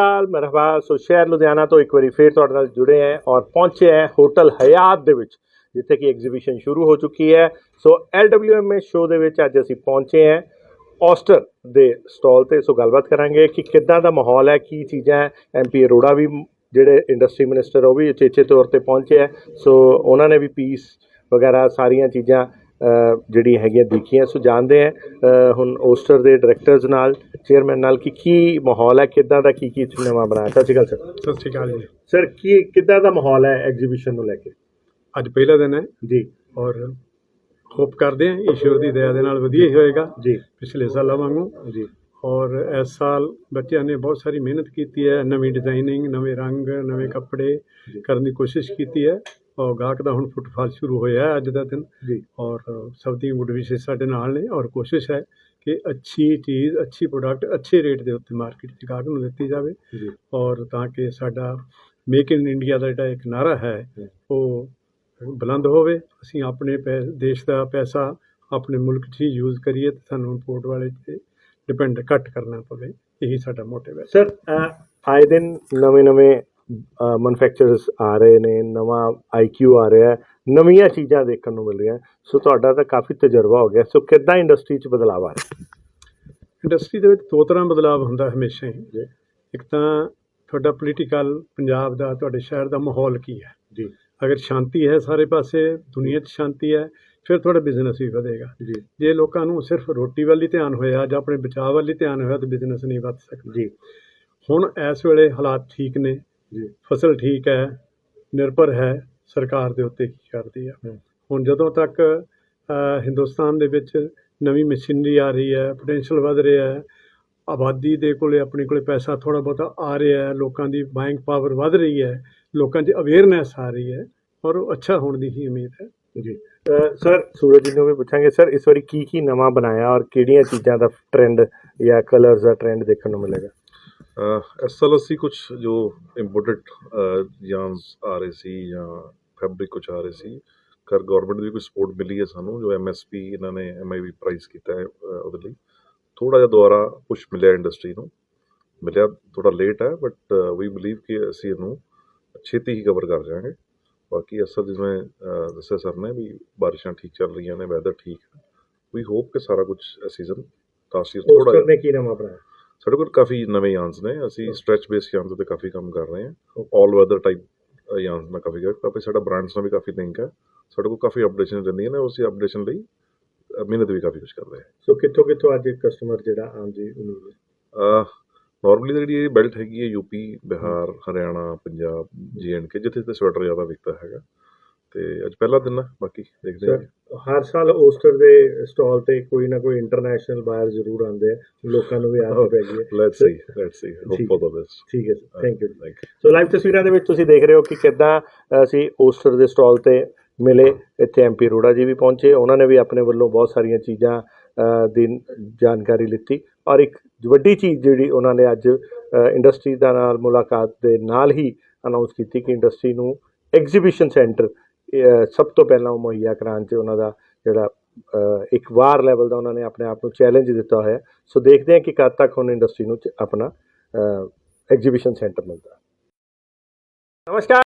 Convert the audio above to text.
ਹਾਲ ਮਰਹਬਾ ਸੋ ਸ਼ਹਿਰ ਲੁਧਿਆਣਾ ਤੋਂ ਇੱਕ ਵਾਰੀ ਫੇਰ ਤੁਹਾਡੇ ਨਾਲ ਜੁੜੇ ਹਾਂ ਔਰ ਪਹੁੰਚੇ ਹਾਂ ਹੋਟਲ ਹਯਾਤ ਦੇ ਵਿੱਚ, ਜਿੱਥੇ ਕਿ ਐਗਜ਼ੀਬਿਸ਼ਨ ਸ਼ੁਰੂ ਹੋ ਚੁੱਕੀ ਹੈ। ਸੋ LWMA ਸ਼ੋਅ ਦੇ ਵਿੱਚ ਅੱਜ ਅਸੀਂ ਪਹੁੰਚੇ ਹਾਂ ਔਸਟਰ ਦੇ ਸਟਾਲ ਤੇ। ਸੋ ਗੱਲਬਾਤ ਕਰਾਂਗੇ ਕਿ ਕਿੱਦਾਂ ਦਾ ਮਾਹੌਲ ਹੈ, ਕੀ ਚੀਜ਼ਾਂ ਹੈ। ਐਮਪੀ ਅਰੋੜਾ ਵੀ ਜਿਹੜੇ ਇੰਡਸਟਰੀ ਮਿਨਿਸਟਰ ਉਹ ਵੀ ਉਚੇਚੇ ਤੌਰ ਤੇ ਪਹੁੰਚੇ ਹੈ। ਸੋ ਉਹਨਾਂ ਨੇ ਵੀ ਪੀਸ ਵਗੈਰਾ ਸਾਰੀਆਂ ਚੀਜ਼ਾਂ ਅ, ਜਿਹੜੀਆਂ ਹੈਗੀਆਂ ਦੇਖੀਆਂ ਸੋ ਜਾਣਦੇ ਅ, ਹੁਣ ਔਸਟਰ ਦੇ ਡਾਇਰੈਕਟਰਸ ਨਾਲ ਚੇਅਰਮੈਨ ਨਾਲ ਕਿ ਕੀ ਮਾਹੌਲ ਹੈ ਕਿੱਦਾਂ ਦਾ ਕੀ ਕੀ ਨਵਾਂ ਬਣਾਇਆ? ਸਤਿ ਸ਼੍ਰੀ ਅਕਾਲ ਸਰ। ਸਤਿ ਸ਼੍ਰੀ ਅਕਾਲ ਜੀ। ਸਰ ਕੀ ਕਿੱਦਾਂ ਦਾ ਮਾਹੌਲ ਹੈ ਐਗਜ਼ੀਬਿਸ਼ਨ ਨੂੰ ਲੈ ਕੇ? ਅੱਜ ਪਹਿਲਾ ਦਿਨ ਹੈ। ਜੀ। ਔਰ ਹੋਪ ਕਰਦੇ ਹਾਂ ਈਸ਼ਵਰ ਦੀ ਦਇਆ ਦੇ ਨਾਲ ਵਧੀਆ ਹੀ ਹੋਏਗਾ। ਜੀ। ਪਿਛਲੇ ਸਾਲਾਂ ਵਾਂਗੂ। ਜੀ। ਔਰ ਇਸ ਸਾਲ ਬੱਚਿਆਂ ਨੇ ਬਹੁਤ ਸਾਰੀ ਮਿਹਨਤ ਕੀਤੀ ਹੈ। ਨਵੀਂ ਡਿਜ਼ਾਈਨਿੰਗ ਨਵੇਂ ਰੰਗ ਨਵੇਂ ਕੱਪੜੇ। ਕਰਨ ਦੀ ਕੋਸ਼ਿਸ਼ ਕੀਤੀ ਹੈ। ਗਾਹਕ ਦਾ ਹੁਣ ਫੁੱਟਫਾਲ ਸ਼ੁਰੂ ਹੋਇਆ ਹੈ ਅੱਜ ਦਾ ਦਿਨ ਜੀ। ਔਰ ਸਭ ਦੀ ਗੁੱਡ ਵਿਸ਼ੇਸ਼ ਸਾਡੇ ਨਾਲ ਨੇ ਔਰ ਕੋਸ਼ਿਸ਼ ਹੈ ਕਿ ਅੱਛੀ ਚੀਜ਼ ਅੱਛੀ ਪ੍ਰੋਡਕਟ ਅੱਛੇ ਰੇਟ ਦੇ ਉੱਤੇ ਮਾਰਕੀਟ 'ਚ ਗਾਹਕ ਨੂੰ ਦਿੱਤੀ ਜਾਵੇ ਔਰ ਤਾਂ ਕਿ ਸਾਡਾ ਮੇਕ ਇਨ ਇੰਡੀਆ ਦਾ ਜਿਹੜਾ ਇੱਕ ਨਾਰਾ ਹੈ। ਉਹ ਬੁਲੰਦ ਹੋਵੇ। ਅਸੀਂ ਆਪਣੇ ਦੇਸ਼ ਦਾ ਪੈਸਾ ਆਪਣੇ ਮੁਲਕ 'ਚ ਹੀ ਯੂਜ਼ ਕਰੀਏ ਤੇ ਸਾਨੂੰ ਇੰਪੋਰਟ ਵਾਲੇ ਤੇ ਡਿਪੈਂਡ ਘੱਟ ਕਰਨਾ ਪਵੇ। ਇਹੀ ਸਾਡਾ ਮੋਟਿਵ ਹੈ। ਸਰ ਆਏ ਦਿਨ ਨਵੇਂ ਨਵੇਂ ਮੈਨੂਫੈਕਚਰਰਸ ਆ ਰਹੇ ਨੇ ਨਵਾਂ ਆਈਕਿਊ ਆ ਰਿਹਾ ਹੈ ਨਵੀਆਂ ਚੀਜ਼ਾਂ ਦੇਖਣ ਨੂੰ ਮਿਲ ਰਹੀਆਂ ਸੋ ਤੁਹਾਡਾ ਤਾਂ ਕਾਫੀ ਤਜਰਬਾ ਹੋ ਗਿਆ। ਸੋ ਕਿੱਦਾਂ ਇੰਡਸਟਰੀ 'ਚ ਬਦਲਾਅ ਆ ਰਿਹਾ? ਇੰਡਸਟਰੀ ਦੇ ਵਿੱਚ ਦੋ ਤਰ੍ਹਾਂ ਬਦਲਾਅ ਹੁੰਦਾ ਹਮੇਸ਼ਾ ਹੀ। ਜੀ। ਇੱਕ ਤਾਂ ਤੁਹਾਡਾ ਪੋਲੀਟੀਕਲ ਪੰਜਾਬ ਦਾ ਤੁਹਾਡੇ ਸ਼ਹਿਰ ਦਾ ਮਾਹੌਲ ਕੀ ਹੈ? ਜੀ। ਅਗਰ ਸ਼ਾਂਤੀ ਹੈ ਸਾਰੇ ਪਾਸੇ ਦੁਨੀਆ 'ਚ ਸ਼ਾਂਤੀ ਹੈ ਫਿਰ ਤੁਹਾਡਾ ਬਿਜ਼ਨਸ ਵੀ ਵਧੇਗਾ। ਜੀ। ਜੇ ਲੋਕਾਂ ਨੂੰ ਸਿਰਫ ਰੋਟੀ ਵੱਲ ਹੀ ਧਿਆਨ ਹੋਇਆ ਜਾਂ ਆਪਣੇ ਬਚਾਅ ਵੱਲ ਹੀ ਧਿਆਨ ਹੋਇਆ ਤਾਂ ਬਿਜ਼ਨਸ ਨਹੀਂ ਵੱਧ ਸਕਦਾ। ਜੀ। ਹੁਣ ਇਸ ਵੇਲੇ ਹਾਲਾਤ ਠੀਕ ਨੇ। ਜੀ। ਫਸਲ ਠੀਕ ਹੈ ਨਿਰਭਰ ਹੈ ਸਰਕਾਰ ਦੇ ਉੱਤੇ ਕੀ ਕਰਦੀ ਹੈ। ਹਮ। ਹੁਣ ਜਦੋਂ ਤੱਕ ਹਿੰਦੁਸਤਾਨ ਦੇ ਵਿੱਚ ਨਵੀਂ ਮਸ਼ੀਨਰੀ ਆ ਰਹੀ ਹੈ ਪੋਟੈਂਸ਼ੀਅਲ ਵਧ ਰਿਹਾ ਹੈ ਆਬਾਦੀ ਦੇ ਕੋਲੇ ਆਪਣੇ ਕੋਲੇ ਪੈਸਾ ਥੋੜਾ ਬਹੁਤਾ ਆ ਰਿਹਾ ਹੈ ਲੋਕਾਂ ਦੀ ਬਾਇੰਗ ਪਾਵਰ ਵਧ ਰਹੀ ਹੈ ਲੋਕਾਂ 'ਚ ਅਵੇਅਰਨੈਸ ਆ ਰਹੀ ਹੈ ਔਰ ਉਹ ਅੱਛਾ ਹੋਣ ਦੀ ਹੀ ਉਮੀਦ ਹੈ। ਜੀ। ਸਰ ਸੂਰਜ ਜੀ ਨੂੰ ਵੀ ਪੁੱਛਾਂਗੇ ਸਰ ਇਸ ਵਾਰੀ ਕੀ ਕੀ ਨਵਾਂ ਬਣਾਇਆ ਔਰ ਕਿਹੜੀਆਂ ਚੀਜ਼ਾਂ ਦਾ ਟ੍ਰੈਂਡ ਜਾਂ ਕਲਰਸ ਦਾ ਟ੍ਰੈਂਡ ਦੇਖਣ ਨੂੰ ਮਿਲੇਗਾ? ਇਸ ਸਾਲ ਅਸੀਂ ਕੁਝ ਜੋ ਇੰਪੋਰਟਡ ਯਾਰਨਸ ਆ ਰਹੇ ਸੀ ਜਾਂ ਫੈਬਰਿਕ ਕੁਝ ਆ ਰਹੇ ਸੀ ਕਰ ਗਵਰਨਮੈਂਟ ਦੀ ਕੋਈ ਸਪੋਰਟ ਮਿਲੀ ਹੈ ਸਾਨੂੰ ਜੋ ਐਮਐਸਪੀ ਇਹਨਾਂ ਨੇ ਐਮਆਈਵੀ ਪ੍ਰਾਈਸ ਕੀਤਾ ਹੈ ਉਹਦੇ ਲਈ। ਥੋੜਾ ਜਿਹਾ ਦੁਬਾਰਾ ਪੁਸ਼ ਮਿਲਿਆ ਇੰਡਸਟਰੀ ਨੂੰ। ਮਿਲਿਆ ਥੋੜਾ ਲੇਟ ਹੈ ਬਟ ਵੀ ਬਲੀਵ ਕਿ ਅਸੀਂ ਇਹਨੂੰ ਛੇਤੀ ਹੀ ਕਵਰ ਕਰ ਜਾਵਾਂਗੇ। ਬਾਕੀ ਅਸਲ ਜਿਵੇਂ ਦੱਸਿਆ ਸਰ ਨੇ ਵੀ ਬਾਰਿਸ਼ਾਂ ਠੀਕ ਚੱਲ ਰਹੀਆਂ ਨੇ ਵੈਦਰ ਠੀਕ ਹੈ। ਵੀ ਹੋਪ ਕਿ ਸਾਰਾ ਕੁਝ ਸੀਜ਼ਨ ਤਾਸੀਰ ਥੋੜਾ ਔਸਟਰ ਨੇ ਕੀ ਨਵਾਂ ਬਣਾਇਆ ਸਾਡੇ ਕੋਲ ਕਾਫੀ ਨਵੇਂ ਯਾਨਸ ਨੇ ਅਸੀਂ ਸਟ੍ਰੈਚ ਬੇਸ ਯਾਨਸ ਤੇ ਕਾਫੀ ਕੰਮ ਕਰ ਰਹੇ ਹਾਂ। ਆਲ ਵੈਦਰ ਟਾਈਪ ਯਾਨਸ ਨਾਲ ਕਾਫੀ ਕਾਫੀ ਸਾਡਾ ਬ੍ਰਾਂਡਸ ਨਾਲ ਵੀ ਕਾਫੀ ਲਿੰਕ ਹੈ। ਸਾਡੇ ਕੋਲ ਕਾਫੀ ਅਪਡੇਸ਼ਨ ਰਹਿੰਦੀਆਂ ਨੇ ਉਸੇ ਅਪਡੇਸ਼ਨ ਲਈ ਮਿਹਨਤ ਵੀ ਕਾਫੀ ਕੁਝ ਕਰ ਰਹੇ ਸੋ ਕਿੱਥੋਂ ਕਿੱਥੋਂ ਅੱਜ ਕਸਟਮਰ ਜਿਹੜਾ ਆਉਣ ਦੀ ਉਮੀਦ ਹੈ ਹਾਂ ਨਾਰਮਲੀ ਜਿਹੜੀ ਇਹ ਬੈਲਟ ਹੈਗੀ ਹੈ ਯੂਪੀ ਬਿਹਾਰ ਹਰਿਆਣਾ ਪੰਜਾਬ ਕੇ ਜਿੱਥੇ ਤੇ ਸਵੈਟਰ ਜ਼ਿਆਦਾ ਵਿਕਦਾ ਹੈਗਾ। ਤੇ ਅੱਜ ਪਹਿਲਾ ਦਿਨ ਹੈ ਬਾਕੀ ਦੇਖਦੇ ਹਾਂ ਹਰ ਸਾਲ ਔਸਟਰ ਦੇ ਸਟਾਲ ਤੇ ਕੋਈ ਨਾ ਕੋਈ ਇੰਟਰਨੈਸ਼ਨਲ ਬਾਇਰ ਜ਼ਰੂਰ ਆਉਂਦੇ ਆ ਲੋਕਾਂ ਨੂੰ ਵੀ ਆਦਤ ਪੈ ਗਈ ਹੈ। Let's see let's see hope for the best ਠੀਕ ਹੈ ਥੈਂਕ ਯੂ ਸੋ ਲਾਈਵ ਤਸਵੀਰਾਂ ਦੇ ਵਿੱਚ ਤੁਸੀਂ ਦੇਖ ਰਹੇ ਹੋ ਕਿ ਕਿੱਦਾਂ ਅਸੀਂ ਔਸਟਰ ਦੇ ਸਟਾਲ ਤੇ ਮਿਲੇ ਇੱਥੇ ਐਮਪੀ ਅਰੋੜਾ ਜੀ ਵੀ ਪਹੁੰਚੇ। ਉਹਨਾਂ ਨੇ ਵੀ ਆਪਣੇ ਵੱਲੋਂ ਬਹੁਤ ਸਾਰੀਆਂ ਚੀਜ਼ਾਂ ਦੀ ਜਾਣਕਾਰੀ ਲਿੱਤੀ। ਔਰ ਇੱਕ ਵੱਡੀ ਚੀਜ਼ ਜਿਹੜੀ ਉਹਨਾਂ ਨੇ ਅੱਜ ਇੰਡਸਟਰੀ ਦਾ ਨਾਲ ਮੁਲਾਕਾਤ ਦੇ ਨਾਲ ਹੀ ਅਨਾਉਂਸ ਕੀਤੀ ਕਿ ਇੰਡਸਟਰੀ ਨੂੰ ਐਗਜ਼ੀਬਿਸ਼ਨ ਸੈਂਟਰ ਸਭ ਤੋਂ ਪਹਿਲਾਂ ਉਹ ਮੁਹੱਈਆ ਕਰਾਉਣ 'ਚ ਉਹਨਾਂ ਦਾ ਜਿਹੜਾ ਇੱਕ ਵਾਰ ਲੈਵਲ ਦਾ ਉਹਨਾਂ ਨੇ ਆਪਣੇ ਆਪ ਨੂੰ ਚੈਲੰਜ ਦਿੱਤਾ ਹੋਇਆ। ਸੋ ਦੇਖਦੇ ਹਾਂ ਕਿ ਕਦ ਤੱਕ ਹੁਣ ਇੰਡਸਟਰੀ ਨੂੰ ਆਪਣਾ ਐਗਜ਼ੀਬਿਸ਼ਨ ਸੈਂਟਰ ਮਿਲਦਾ। ਨਮਸਕਾਰ।